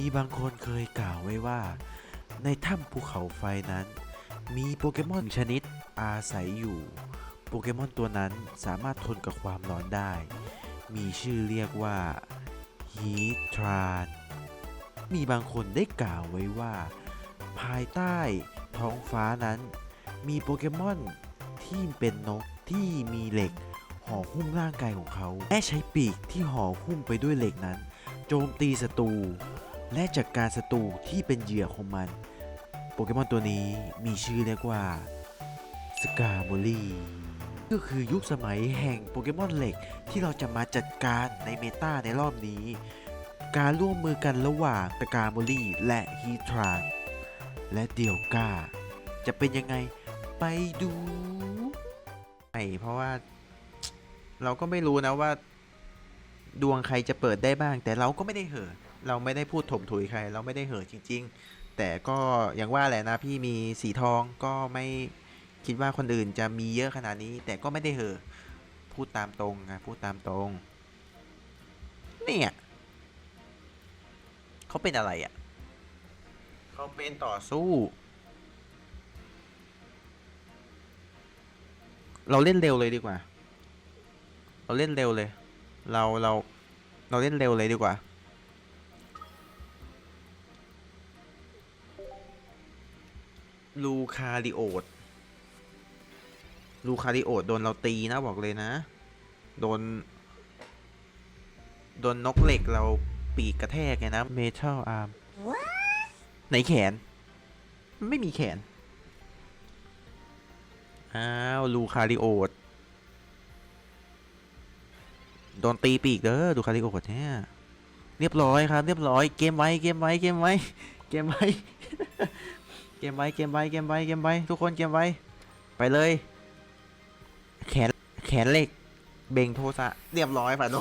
มีบางคนเคยกล่าวไว้ว่า ในถ้ำภูเขาไฟนั้น มีโปเกมอนชนิดอาศัยอยู่ โปเกมอนตัวนั้นสามารถทนกับความร้อนได้ มีชื่อเรียกว่าฮีทรานมีบางคนได้กล่าวไว้ว่า ภายใต้ท้องฟ้านั้น มีโปเกมอนที่เป็นนกที่มีเหล็กห่อหุ้มร่างกายของเขาและใช้ปีกที่ห่อหุ้มไปด้วยเหล็กนั้น โจมตีศัตรู และจัดการศัตรูที่เป็นเหยื่อของมัน โปเกมอนตัวนี้มีชื่อเรียกว่าสกาโมลีก็คือยุคสมัยแห่งโปเกมอนเหล็กที่เราจะมาจัดการในเมตาในรอบนี้ การร่วมมือกันระหว่างสกาโมลีและฮีทรานและเดียวกาจะเป็นยังไงไปดูไอเพราะว่าเราก็ไม่รู้นะว่า ดวงใครจะเปิดได้บ้าง แต่เราก็ไม่ได้เห่อะ เราไม่ได้พูดถมถุยใคร เราไม่ได้เห่อะจริง ๆ แต่ก็อย่างว่าแหละนะพี่มีสีทองก็ไม่คิดว่าคนอื่นจะมีเยอะขนาดนี้ แต่ก็ไม่ได้เห่อะพูดตามตรงนะพูดตามตรงเนี่ยเขาเป็นอะไรอะ่ะเขาเป็นต่อสู้ เราเล่นเร็วเลยดีกว่า เราเล่นเร็วเลย เราเราเราเล่นเร็วเลยดีกว่า ลูคาริโอดลูคาริโอดโดนเราตีนะบอกเลยนะ โดน โดนนกเหล็กเราปีกกระแทกไงนะเมทัลอาร์มไหนแขน ไม่มีแขน อ้าว ลูคาริโอดโดนตีปีกเด้อดูคาริโอดเนี่ย เรียบร้อยครับ เรียบร้อยเกมไว้เกมไว้เกมไว้เกมไว้ เกมไว้เกมไว้เกมไว้เกมไว้ทุกคนเกมไว้ ไปเลย แขนแขนเหล็ก เบ่งโทสะเรียบร้อยฝ่ายโน้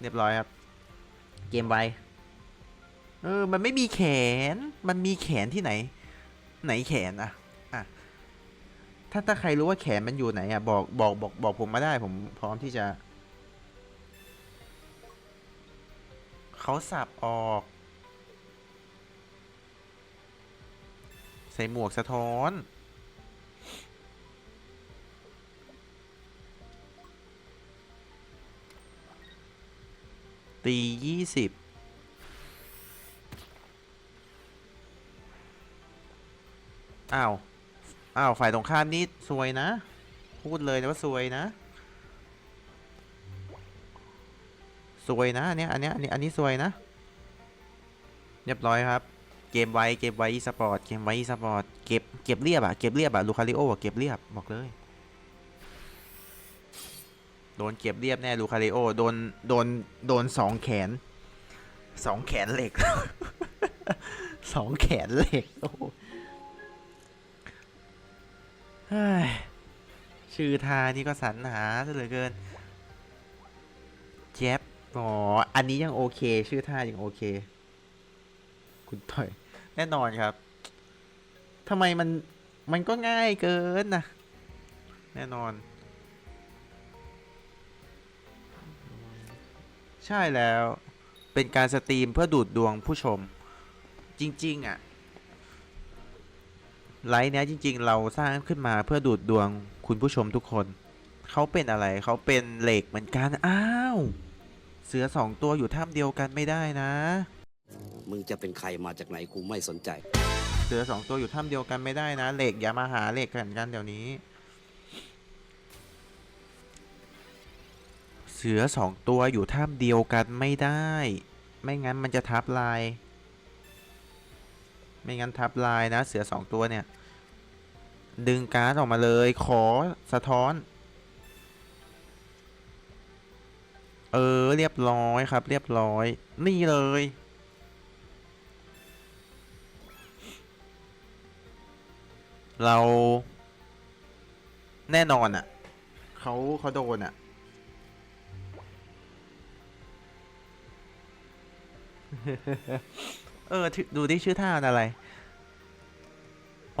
เรียบร้อยครับ เกมไว้เออ มันไม่มีแขน มันมีแขนที่ไหน ไหนแขนอะอะ ถ้าถ้าใครรู้ว่าแขนมันอยู่ไหนอะบอกบอกบอกบอกผมมาได้ ผมพร้อมที่จะ เขาสับออก ส่หมวกสะท้อน ตียี่สิบอ้าว อ้าว ฝ่ายตรงข้ามนี่ซวยนะ พูดเลยนะว่าซวยนะ ซวยนะ อันเนี้ย อันเนี้ย อันนี้ อันนี้ซวยนะ เรียบร้อยครับ เกมไว้เกมไวอีสปอร์ตเกมไวอีสปอร์ตเก็บเก็บเรียบอะเก็บเรียบอะลูคาริโออะเก็บเรียบบอกเลยโดนเก็บเรียบแน่ลูคาริโอโดนโดนโดนสองแขนสองแขนเหล็กสองแขนเหล็กโอ้ชื่อทานี่ก็สรรหาซะเหลือเกินแจ๊บอ๋ออันนี้ยังโอเค ชื่อท่ายังโอเค คุณต่อย แน่นอนครับทำไมมันมันก็ง่ายเกินนะแน่นอน ใช่แล้วเป็นการสตรีมเพื่อดูดดวงผู้ชม จริง ๆ อะ ไลฟ์เนี้ยจริง ๆ เราสร้างขึ้นมาเพื่อดูดดวงคุณผู้ชมทุกคน เขาเป็นอะไรเขาเป็นเหล็กเหมือนกัน อ้าว เสือสองตัวอยู่ถ้ำเดียวกันไม่ได้นะ มึงจะเป็นใครมาจากไหนกูไม่สนใจ เสือสองตัวอยู่ถ้ำเดียวกันไม่ได้นะเหล็กอย่ามาหาเหล็กกันกันเดี๋ยวนี้ เสือสองตัวอยู่ถ้ำเดียวกันไม่ได้ ไม่งั้นมันจะทับลาย ไม่งั้นทับลายนะ เสือสองตัวเนี่ย ดึงการ์ดออกมาเลยขอสะท้อน เออเรียบร้อยครับ เรียบร้อย นี่เลย เรา แน่นอนอะ่ะเขาเขาโดนอะ่ะ เออ ดูที่ชื่อท่ามันอะไร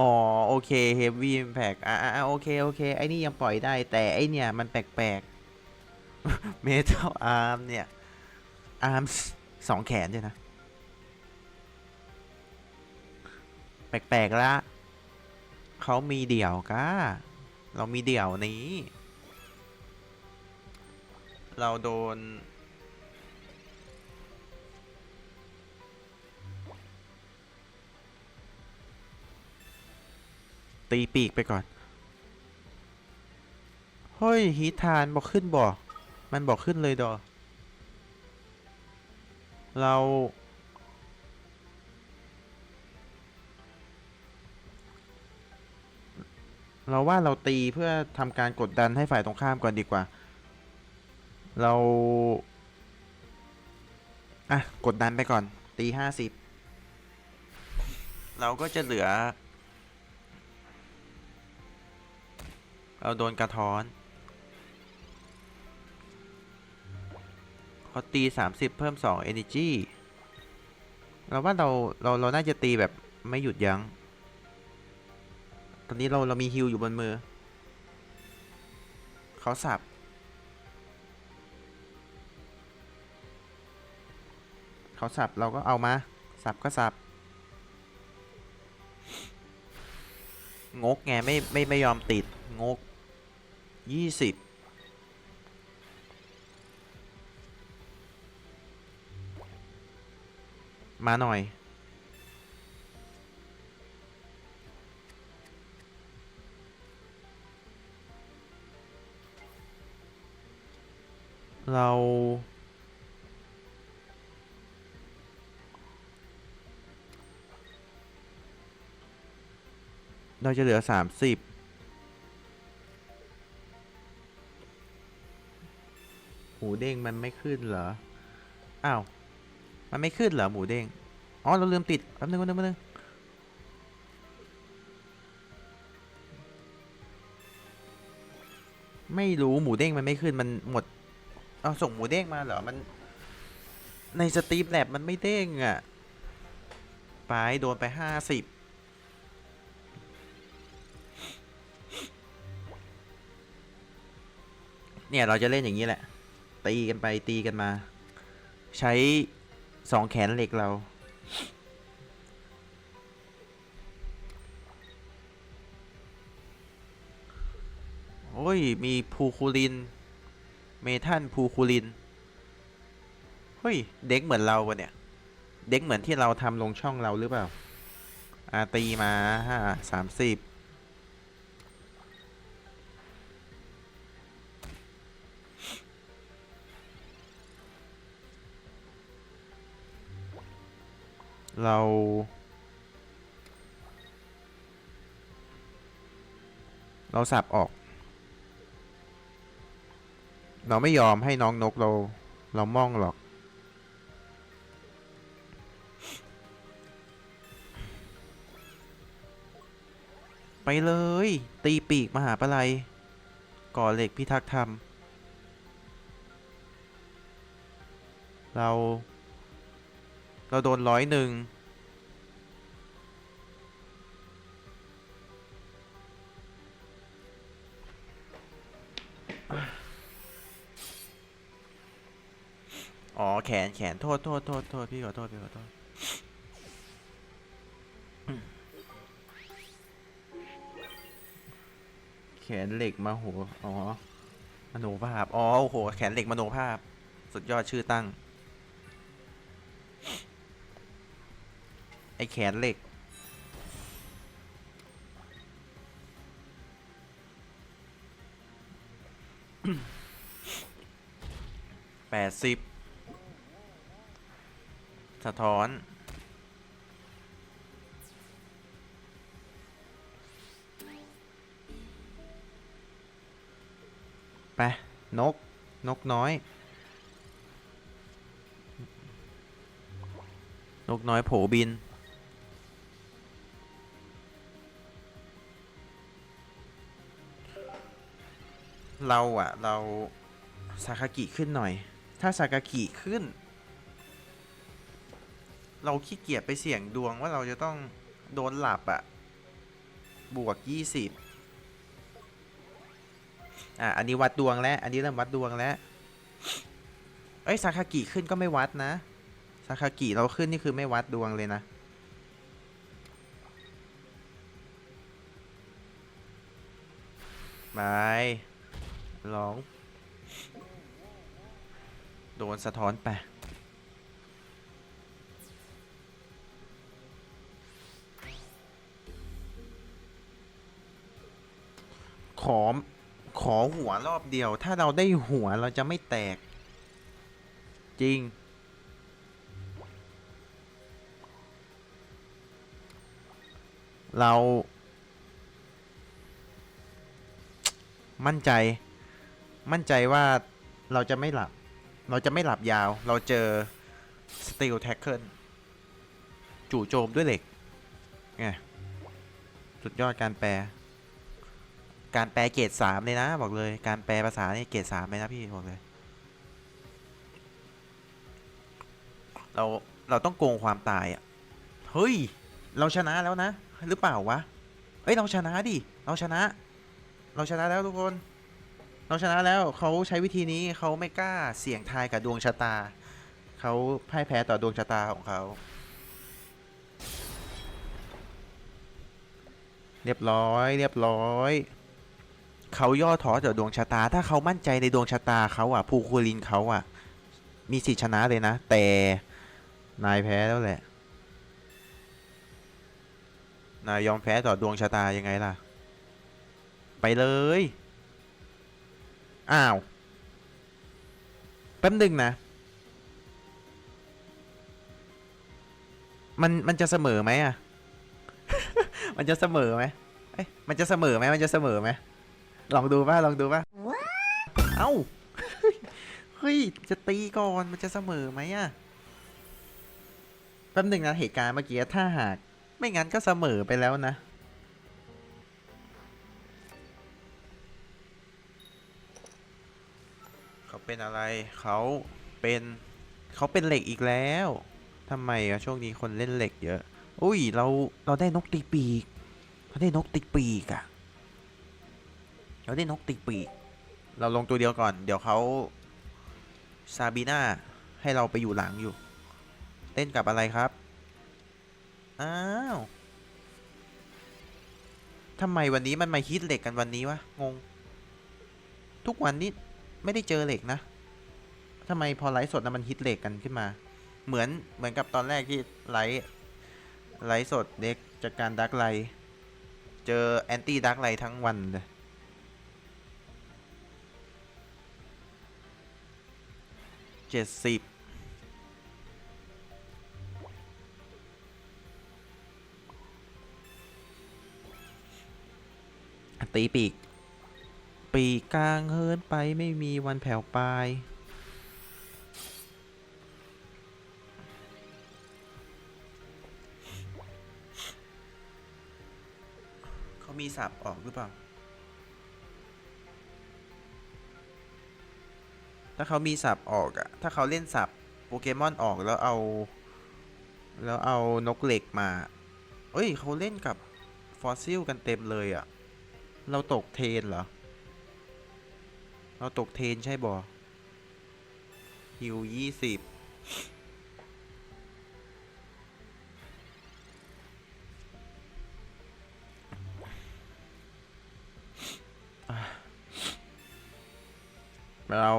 อ๋อ โอเค Heavy Impact อะอะอะโอเค โอเค ไอ้นี่ยังปล่อยได้ แต่ไอเนี่ย มันแปลกๆ Metal Arm เนี่ย อาร์มสองแขนด้วยนะ แปลกๆละ เขามีเดี่ยวก้า เรามีเดี่ยวนี้ เราโดน ตีปีกไปก่อน เฮ้ยฮีทานบอกขึ้นบ่มันบอกขึ้นเลยดอ เรา เราว่าเราตีเพื่อทำการกดดันให้ฝ่ายตรงข้ามก่อนดีกว่า เราอะกดดันไปก่อนตีห้าสิบเราก็จะเหลือ เราโดนกระท้อนเขาตี 30 เพิ่ม 2 energy เราว่าเราเราเราน่าจะตีแบบไม่หยุดยัง้ง ตอนนี้เราเรามีฮิลอยู่บนมือ เขาสับ เขาสับเราก็เอามา สับก็สับ งกไงไม่ไม่ไม่ยอมติด งกยี่สิบมาหน่อย เรา เราจะเหลือสามสิบหมูเด้งมันไม่ขึ้นเหรอ อ้าว มันไม่ขึ้นเหรอหมูเด้ง อ๋อ เราลืมติดแป๊บนึงแป๊บนึงแป๊บนึงไม่รู้หมูเด้งมันไม่ขึ้นมันหมด เอาส่งหมูเด้งมาเหรอ มัน ในสตรีมแลบมันไม่เด้งอะ่ะ ไปโดนไปห้าสิบเนี่ย เราจะเล่นอย่างนี้แหละ ตีกันไปตีกันมา ใช้สองแขนเหล็กเรา โอ้ย มีภูคูลิน เมทันภูคูลิน เฮ้ย เด็กเหมือนเราปะเนี่ย เด็กเหมือนที่เราทำลงช่องเราหรือเปล่า อาตีมาห้าสามสิบเรา เราสับออก เราไม่ยอมให้น้องนกเรา เรามองหรอก ไปเลย ตีปีกมหาปลัยก่อเหล็กพิทักษ์ธรรม เรา เราโดนร้อยหนึ่ง อ๋อแขนแขนโทษโทษโทษโทษพี่ขอโทษพี่ขอโทษแขนเหล็กมาโหอ๋อมโนภาพอ๋อโอ้โหแขนเหล็กมโนภาพ สุดยอดชื่อตั้ง ไอแขนเหล็กแปดสิบ สะท้อน ไป นก นกน้อย นกน้อยโผบิน เราอะเรา ซากากิขึ้นหน่อย ถ้าซากากิขึ้น เราขี้เกียจไปเสี่ยงดวงว่าเราจะต้องโดนหลับอะบวกยี่สิบอะอันนี้วัดดวงแล้ว อันนี้เริ่มวัดดวงแล้ว เอ้ยซาคากิขึ้นก็ไม่วัดนะซาคากิเราขึ้นนี่คือไม่วัดดวงเลยนะไปร้อง โดนสะท้อนไป ขอ ขอหัวรอบเดียว ถ้าเราได้หัวเราจะไม่แตก จริง เรา มั่นใจ มั่นใจว่าเราจะไม่หลับ เราจะไม่หลับยาว เราเจอ Steel Tackle จู่โจมด้วยเหล็กไงสุดยอดการแปล การแปลเกรดสามเลยนะ บอกเลยการแปลภาษานี่เกรดสามเลยนะพี่บอกเลย เราเราต้องโกงความตายอะเฮ้ย เราชนะแล้วนะ หรือเปล่าวะเฮ้ยเราชนะดิเราชนะ เราชนะแล้วทุกคน เราชนะแล้วเขาใช้วิธีนี้เขาไม่กล้าเสี่ยงทายกับดวงชะตาเขาพ่ายแพ้ต่อดวงชะตาของเขาเรียบร้อย เรียบร้อย เขาย่อท้อต่อดวงชะตา ถ้าเขามั่นใจในดวงชะตาเขาอะภูคูลินเขาอะ มีสิทธิชนะเลยนะ แต่นายแพ้แล้วแหละ นายยอมแพ้ต่อดวงชะตายังไงล่ะ ไปเลย อ้าว แป๊บหนึ่งนะ มันมันจะเสมอไหมอะ มันจะเสมอไหมเอ้ยมันจะเสมอไหมมันจะเสมอไหม ลองดูป่ะลองดูป่ะเอ้า เฮ้ย จะตีก่อนมันจะเสมอไหมอะ แป๊บหนึ่งนะเหตุการณ์เมื่อกี้ถ้าหาก ไม่งั้นก็เสมอไปแล้วนะ เขาเป็นอะไร เขาเป็นเขาเป็นเหล็กอีกแล้ว ทำไมอะช่วงนี้คนเล่นเหล็กเยอะ อุ้ยเราเราได้นกตีปีก เราได้นกตีปีกอะ เราได้นกตีปีกเราลงตัวเดียวก่อน เดี๋ยวเขาซาบีน่าให้เราไปอยู่หลังอยู่ เต้นกับอะไรครับ อ้าวทำไมวันนี้มันมาฮิตเหล็กกันวันนี้วะ งง ทุกวันนี้ไม่ได้เจอเหล็กนะทำไมพอไลฟ์สดนะมันฮิตเหล็กกันขึ้นมา เหมือนเหมือนกับตอนแรกที่ไลฟ์ไลฟ์สดเด็กจากการดักไลท์เจอแอนตี้ดักไลท์ทั้งวันเลย เจ็ดสิบตีปีก ปีกกลางเฮินไปไม่มีวันแผ่วปลายเขามีสับออกหรือเปล่า ถ้าเขามีสับออกอะถ้าเขาเล่นสับโปเกมอนออกแล้วเอา แล้วเอานกเหล็กมา เอ้ยเขาเล่นกับฟอสซิลกันเต็มเลยอะเราตกเทนเหรอ เราตกเทนใช่บ่ฮิวยี่สิบเรา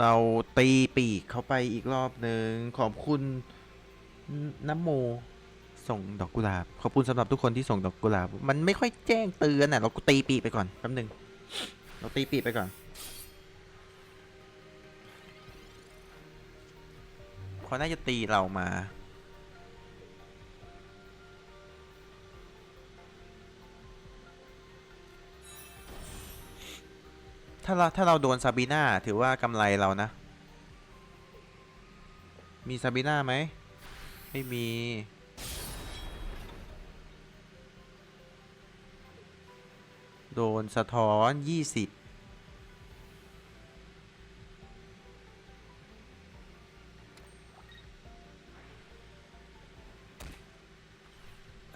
เราตีปีกเข้าไปอีกรอบหนึ่งขอบคุณน้ำโม ส่งดอกกุหลาบ ขอบคุณสำหรับทุกคนที่ส่งดอกกุหลาบ มันไม่ค่อยแจ้งเตือนอะ เราตีปีกไปก่อนแป๊บหนึง เราตีปีกไปก่อน เขาน่าจะตีเรามา ถ้าเราถ้าเราโดนซาบีน่าถือว่ากำไรเรานะ มีซาบีน่าไหมไม่มี โดนสะท้อนยี่สิบ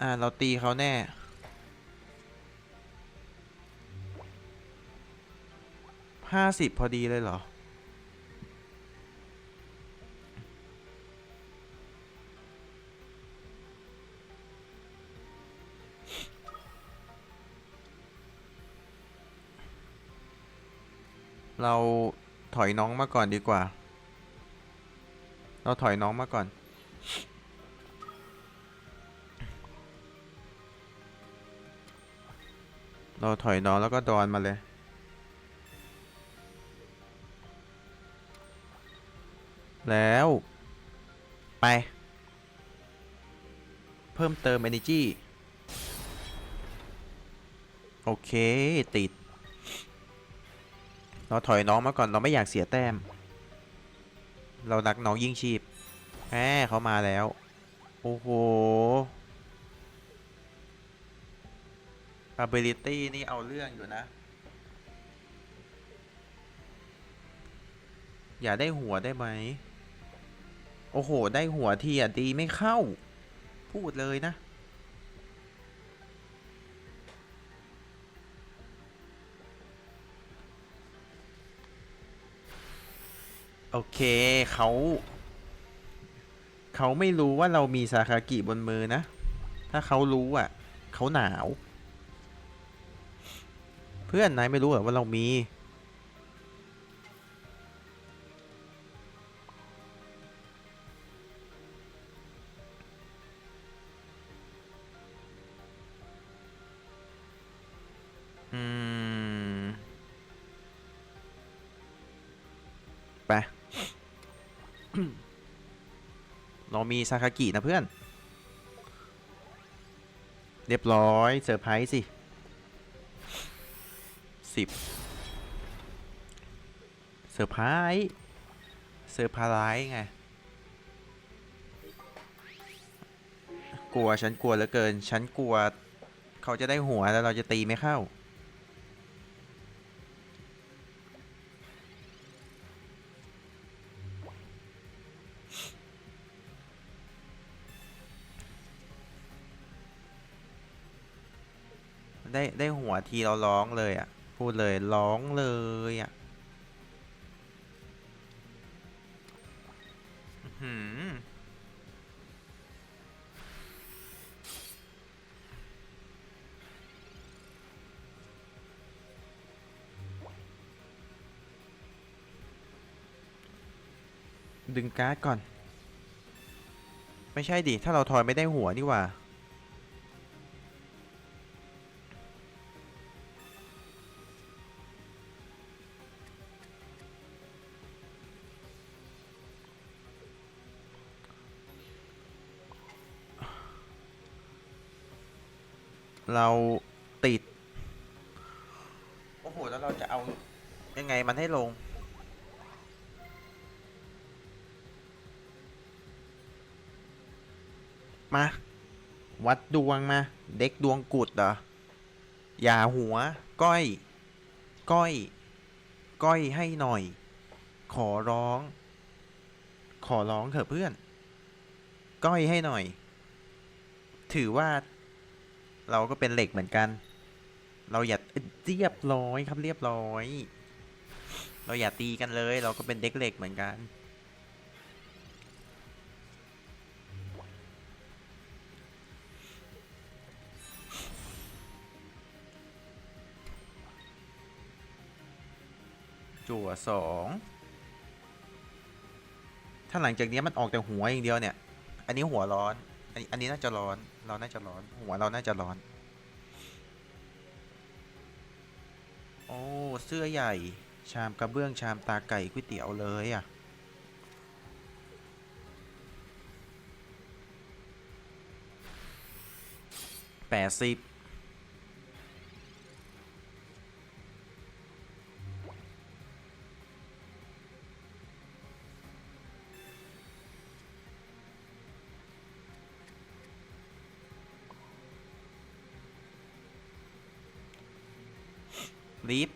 อ่า เราตีเขาแน่ ห้าสิบพอดีเลยเหรอ เราถอยน้องมาก่อนดีกว่า เราถอยน้องมาก่อนเราถอยน้องแล้วก็ดอนมาเลย แล้ว ไป เพิ่มเติม energy โอเค ติด เราถอยน้องมาก่อนเราไม่อยากเสียแต้ม เรานักน้องยิ่งชีพแหมเขามาแล้ว โอ้โห ability นี่เอาเรื่องอยู่นะ อย่าได้หัวได้ไหม โอ้โห ได้หัวทีอะดีไม่เข้า พูดเลยนะ โอเคเขา เขาไม่รู้ว่าเรามีซาคากิบนมือนะ ถ้าเขารู้อะ เขาหนาว เพื่อนนายไม่รู้เหรอว่าเรามี ไป เรามีซาคากินะเพื่อน เรียบร้อยเซอร์ไพรส์สิสิบเซอร์ไพรส์เซอร์ไพรส์ไง กลัวฉันกลัวเหลือเกิน ฉันกลัว เขาจะได้หัวแล้วเราจะตีไม่เข้า ได้ได้หัวทีเราร้องเลยอะ พูดเลยร้องเลยอะหือดึงการ์ดก่อน ไม่ใช่ดิ ถ้าเราทอยไม่ได้หัวนี่ว่า เราติด โอ้โห แล้วเราจะเอายังไงมันให้ลง มา วัดดวงมา เด็กดวงกุดเหรอ อย่าหัว ก้อย ก้อย ก้อยให้หน่อย ขอร้อง ขอร้องเถอะเพื่อน ก้อยให้หน่อย ถือว่า เราก็เป็นเหล็กเหมือนกัน เราอย่าเรียบร้อยครับเรียบร้อย เราอย่าตีกันเลย เราก็เป็นเด็กเหล็กเหมือนกัน จั่วสองถ้าหลังจากนี้มันออกแต่หัวอย่างเดียวเนี่ย อันนี้หัวร้อน อันนี้อันนี้น่าจะร้อน เราน่าจะร้อน หัวเราน่าจะร้อน โอ้ เสื้อใหญ่ ชามกระเบื้อง ชามตาไก่ก๋วยเตี๋ยวเลยอะ แปดสิบ ลิฟ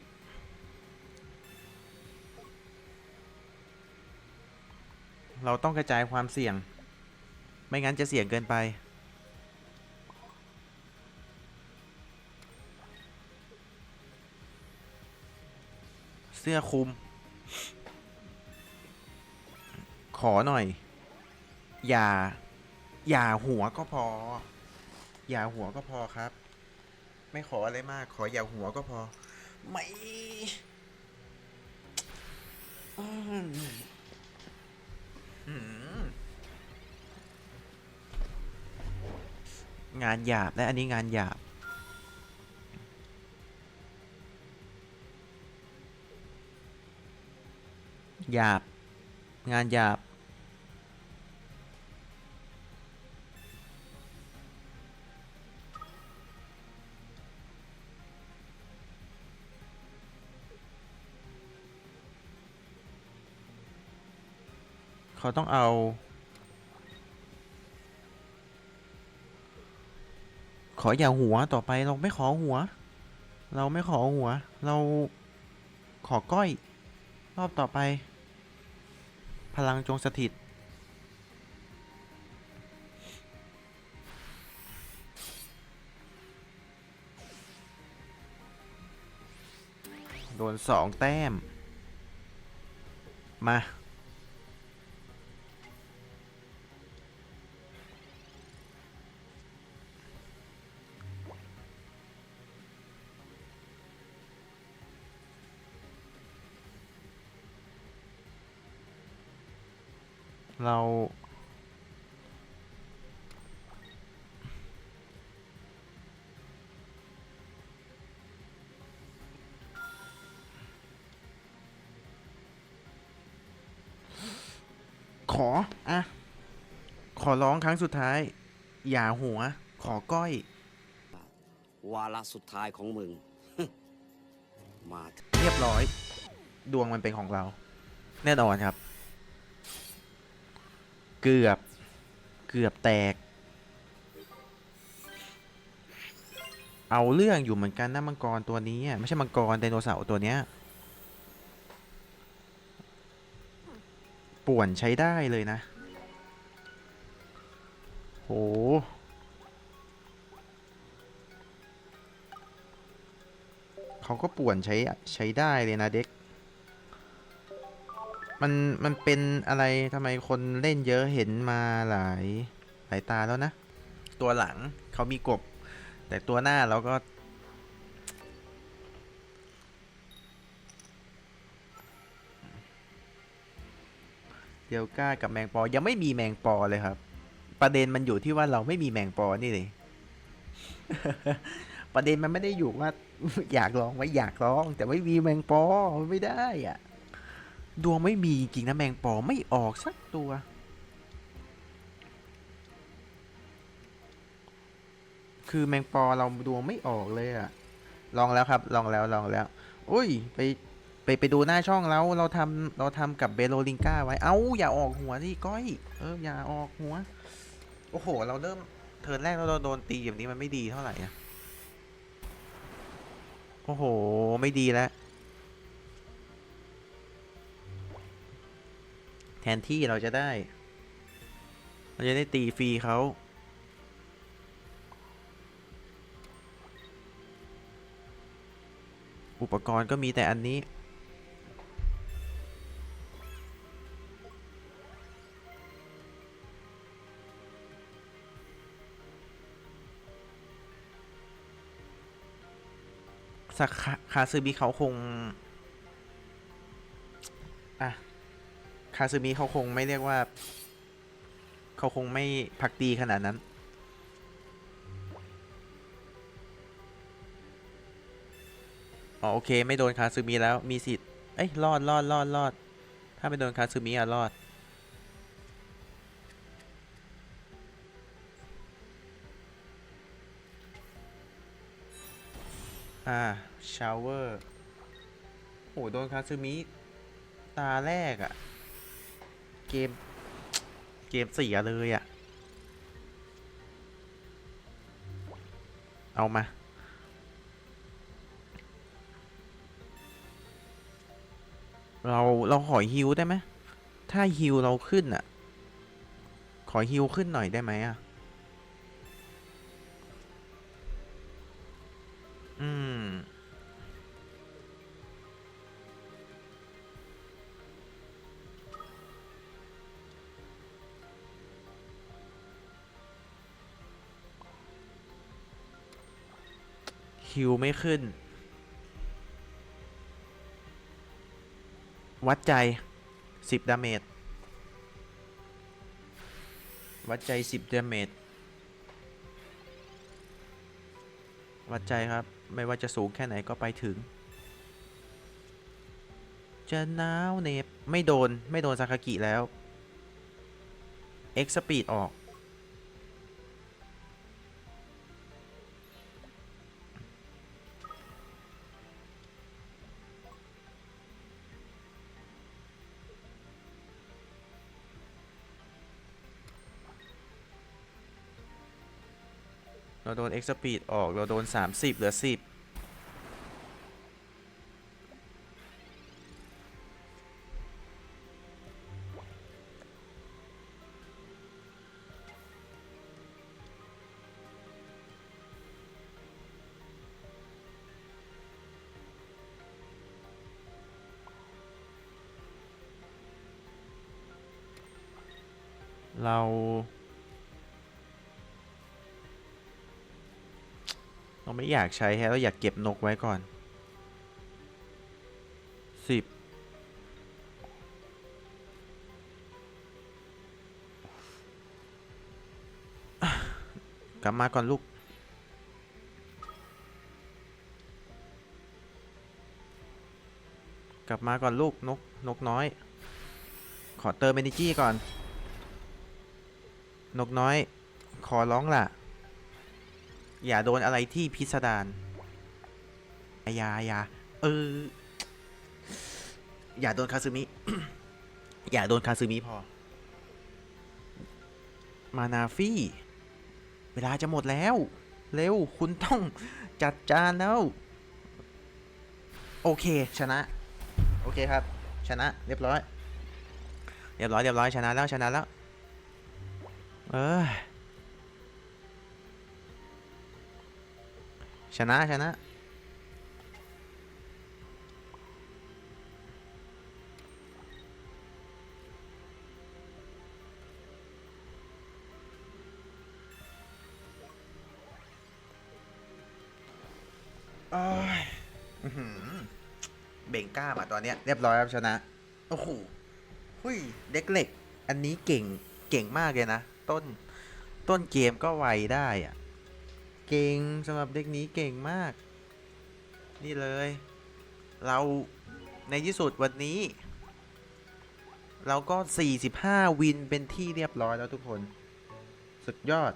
เราต้องกระจายความเสี่ยง ไม่งั้นจะเสี่ยงเกินไป เสื้อคลุม ขอหน่อย อย่า อย่าหัวก็พอ อย่าหัวก็พอครับ ไม่ขออะไรมาก ขออย่าหัวก็พอ ไม่อืมงานหยาบและอันนี้งานหยาบ หยาบ งานหยาบ เขาต้องเอาขออย่าหัวต่อไปเราไม่ขอหัว เราไม่ขอหัว เราขอก้อย รอบต่อไป พลังจงสถิต โดนสองแต้ม มา อร้องครั้งสุดท้าย อย่าหัว ขอก้อย วาระสุดท้ายของมึง มาเถอะเรียบร้อย ดวงมันเป็นของเรา แน่นอนครับ เกือบ เกือบแตก เอาเรื่องอยู่เหมือนกันนะมังกรตัวนี้อะไม่ใช่มังกรไดโนเสาร์ตัวเนี้ยป่วนใช้ได้เลยนะโห เขาก็ป่วนใช้ใช้ได้เลยนะเด็ก มันมันเป็นอะไรทำไมคนเล่นเยอะเห็นมาหลายหลายตาแล้วนะ ตัวหลังเขามีกบ แต่ตัวหน้าเราก็เดียวก้ากับแมงปอ ยังไม่มีแมงปอเลยครับ ประเด็นมันอยู่ที่ว่าเราไม่มีแมงปอนี่เลยประเด็นมันไม่ได้อยู่ว่า อยากลองไว้อยากลอง แต่ไม่มีแมงปอไม่ได้อะดวงไม่มีจริงนะแมงปอไม่ออกสักตัว คือแมงปอเราดวงไม่ออกเลยอะลองแล้วครับ ลองแล้วลองแล้วอุ้ย ไปไปไปดูหน้าช่องเราเราทำเราทำกับเบโลลิงก้าไว้ เอ้าอย่าออกหัวดิก้อย เอออย่าออกหัว โอ้โห เราเริ่มเทิร์นแรกเราโดนตีแบบนี้มันไม่ดีเท่าไหร่อะโอ้โห ไม่ดีแล้ว แทนที่เราจะได้ เราจะได้ตีฟรีเขาอุปกรณ์ก็มีแต่อันนี้ สักคาคาซึมิเขาคง อะ คาซึมิเขาคงไม่เรียกว่า เขาคงไม่พักดีขนาดนั้น อ๋อ โอเค ไม่โดนคาซึมิแล้ว มีสิทธิ์ เอ้ย รอดรอดรอดรอด ถ้าไม่โดนคาซึมิอะรอดอ่า ชาวเวอร์โหโดนคาซึมิตาแรกอะเกม เกมเสียเลยอะเอามา เรา เราขอฮิวได้ไหม ถ้าฮิวเราขึ้นอะขอฮิวขึ้นหน่อยได้ไหมอะอื คิวไม่ขึ้น วัดใจ 10 ดาเมจ วัดใจ 10 ดาเมจ วัดใจครับ ไม่ว่าจะสูงแค่ไหนก็ไปถึง จะหนาวเนบไม่โดน ไม่โดนซาคากิแล้ว X สปีดออก เราโดน X speed ออก เราโดน 30 เหลือ 10 ไม่อยากใช้แฮะเราอยากเก็บนกไว้ก่อนสิบกลับมาก่อนลูก กลับมาก่อนลูกนกนกน้อย ขอเติมเอเนจีก่อน นกน้อย ขอร้องล่ะ อย่าโดนอะไรที่พิสดารอย่าอย่าเออ อย่าโดนคาซึมิ อย่าโดนคาซึมิพอ มานาฟี่ เวลาจะหมดแล้ว เร็ว คุณต้องจัดจานแล้ว โอเค ชนะ โอเคครับ ชนะ เรียบร้อย เรียบร้อย เรียบร้อย ชนะแล้ว ชนะแล้ว เออ นะชนะ โอ้ยอื้อหือเบ่งกล้ามาตอนเนี้ยเรียบร้อยครับชนะ โอ้โหหุยเด็กเหล็ก อันนี้เก่งเก่งมากเลยนะ ต้นต้นเกมก็ไวได้อะ เก่งสำหรับเด็กนี้เก่งมาก นี่เลย เราในที่สุดวันนี้ เราก็ 45 วินเป็นที่เรียบร้อยแล้วทุกคน สุดยอด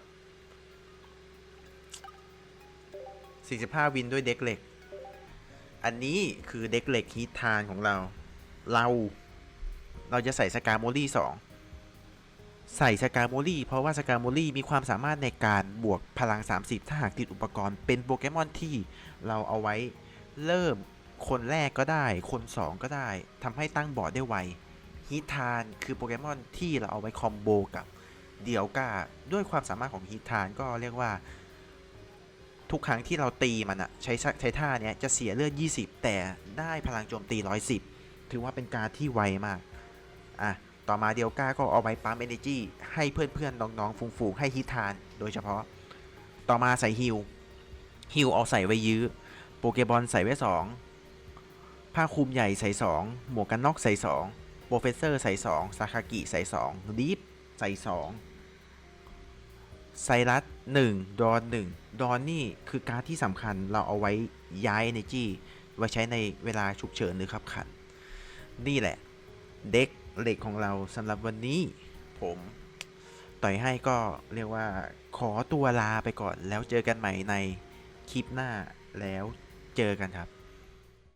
45 วินด้วยเด็กเหล็ก อันนี้คือเด็กเหล็กฮีททานของเรา เรา เราจะใส่สกาโมลี่2 ใส่สกาโมลี่เพราะว่าสกาโมลี่มีความสามารถในการบวกพลัง 30 ถ้าหากติดอุปกรณ์เป็นโปเกมอนที่เราเอาไว้เริ่มคนแรกก็ได้ คน 2 ก็ได้ทำให้ตั้งบอร์ดได้ไวฮีททานคือโปเกมอนที่เราเอาไว้คอมโบกับเดียวกาด้วยความสามารถของฮีททานก็เรียกว่า ทุกครั้งที่เราตีมันอะใช้ใช้ท่าเนี้ยจะเสียเลือด 20 แต่ได้พลังโจมตี 110 ถือว่าเป็นการที่ไวมากอะ ต่อมาเดียวก้าก็เอาไว้ปั๊มเอเนจีให้เพื่อนๆน้องๆฟูงๆให้ฮิตทาน โดยเฉพาะ ต่อมาใส่ฮิลฮิลเอาใส่ไว้ยื้อ โปเกบอลใส่ไว้2ผ้าคลุมใหญ่ใส่2หมวกกันน็อกใส่2โปรเฟสเซอร์ใส่2ซาคากิใส่2ดีฟใส่2ไซรัส1ดอน1ดอนนี่คือการที่สำคัญเราเอาไว้ย้าย Energy ไว้ใช้ในเวลาฉุกเฉินหรือขับขัน นี่แหละ เด็ก เหล็กของเราสำหรับวันนี้ ผมต่อยให้ก็เรียกว่าขอตัวลาไปก่อนแล้วเจอกันใหม่ในคลิปหน้าแล้วเจอกันครับ